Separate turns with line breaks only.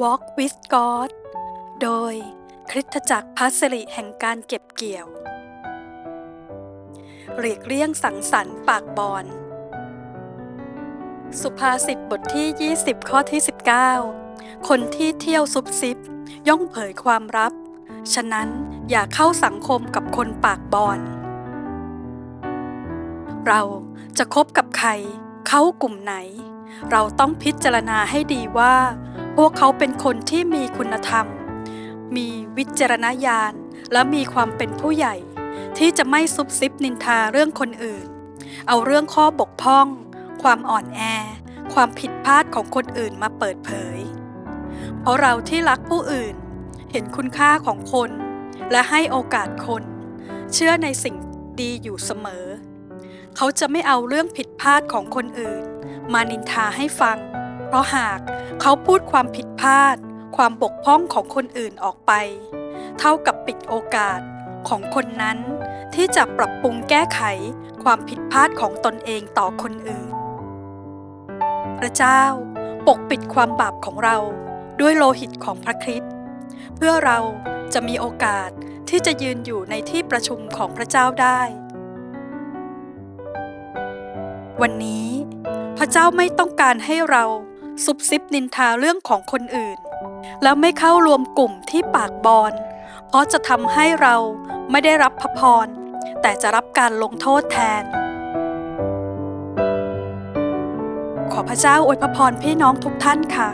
Walk with God โดยคริสตจักรพัสริแห่งการเก็บเกี่ยว หลีกเลี่ยงสังสรรค์ปากบอน สุภาษิตบทที่ 20 ข้อที่ 19 คนที่เที่ยวซุบซิบ ย่อมเผยความลับ ฉะนั้นอย่าเข้าสังคมกับคนปากบอน เราจะคบกับใคร เข้ากลุ่มไหน เราต้องพิจารณาให้ดีว่า พวกเขาเป็นคนที่มีคุณธรรม มีวิจารณญาณ และมีความเป็นผู้ใหญ่ ที่จะไม่ซุบซิบนินทาเรื่องคนอื่น เอาเรื่องข้อบกพร่อง ความอ่อนแอ ความผิดพลาดของคนอื่นมาเปิดเผย เพราะเราที่รักผู้อื่น เห็นคุณค่าของคน และให้โอกาสคน เชื่อในสิ่งดีอยู่เสมอ เขาจะไม่เอาเรื่องผิดพลาดของคนอื่น มานินทาให้ฟัง เพราะหากเขาพูดความผิดพลาด ความบกพร่องของคนอื่นออกไป เท่ากับปิดโอกาสของคนนั้น ที่จะปรับปรุงแก้ไขความผิดพลาดของตนเองต่อคนอื่น พระเจ้าปกปิดความบาปของเราด้วยโลหิตของพระคริสต์เพื่อเราจะมีโอกาสที่จะยืนอยู่ในที่ประชุมของพระเจ้าได้ วันนี้ พระเจ้าไม่ต้องการให้เราซุบซิบนินทาเรื่องของคนอื่น แล้วไม่เข้ารวมกลุ่มที่ปากบอลเพราะจะทำให้เราไม่ได้รับพระพร แต่จะรับการลงโทษแทน ขอพระเจ้าอวยพระพรพี่น้องทุกท่านค่ะ